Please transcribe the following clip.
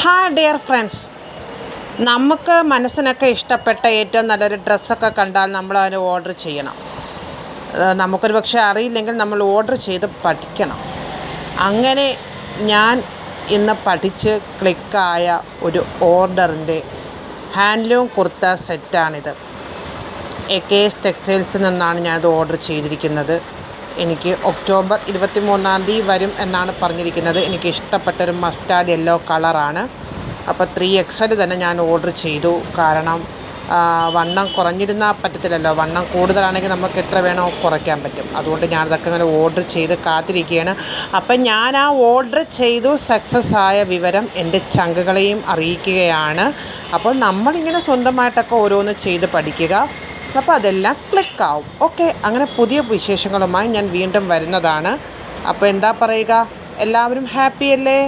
Hi dear friends. നമുക്ക് മനസ്സിനൊക്കെ ഇഷ്ടപ്പെട്ട ഏറ്റവും നല്ലൊരു ഡ്രസ്സൊക്കെ കണ്ടാൽ നമ്മൾ അതിന് ഓർഡർ ചെയ്യണം. നമുക്കൊരു പക്ഷേ അറിയില്ലെങ്കിൽ നമ്മൾ ഓർഡർ ചെയ്ത് പഠിക്കണം. അങ്ങനെ ഞാൻ ഇന്ന് പഠിച്ച് ക്ലിക്കായ ഒരു ഓർഡറിന്റെ ഹാൻഡ്ലൂം കുർത്ത സെറ്റാണിത്. എ കെ എസ് ടെക്സ്റ്റൈൽസിൽ നിന്നാണ് ഞാനത് ഓർഡർ ചെയ്തിരിക്കുന്നത്. എനിക്ക് ഒക്ടോബർ ഇരുപത്തി മൂന്നാം തീയതി വരും എന്നാണ് പറഞ്ഞിരിക്കുന്നത്. എനിക്ക് ഇഷ്ടപ്പെട്ടൊരു മസ്റ്റാർഡ് യെല്ലോ കളറാണ്. അപ്പോൾ ത്രീ എക്സൽ തന്നെ ഞാൻ ഓർഡർ ചെയ്തു. കാരണം വണ്ണം കുറഞ്ഞിരുന്നാൽ പറ്റത്തില്ലല്ലോ. വണ്ണം കൂടുതലാണെങ്കിൽ നമുക്ക് എത്ര വേണോ കുറയ്ക്കാൻ പറ്റും. അതുകൊണ്ട് ഞാനതൊക്കെ ഇങ്ങനെ ഓർഡർ ചെയ്ത് കാത്തിരിക്കുകയാണ്. അപ്പം ഞാൻ ആ ഓർഡർ ചെയ്തു. സക്സസ് ആയ വിവരം എന്റെ ചങ്കുകളെയും അറിയിക്കുകയാണ്. അപ്പോൾ നമ്മളിങ്ങനെ സ്വന്തമായിട്ടൊക്കെ ഓരോന്ന് ചെയ്ത് പഠിക്കുക. അപ്പോൾ അതെല്ലാം ക്ലിക്കാവും ഓക്കെ അങ്ങനെ പുതിയ വിശേഷങ്ങളുമായി ഞാൻ വീണ്ടും വരുന്നതാണ്. അപ്പോൾ എന്താ പറയുക? എല്ലാവരും ഹാപ്പി അല്ലേ?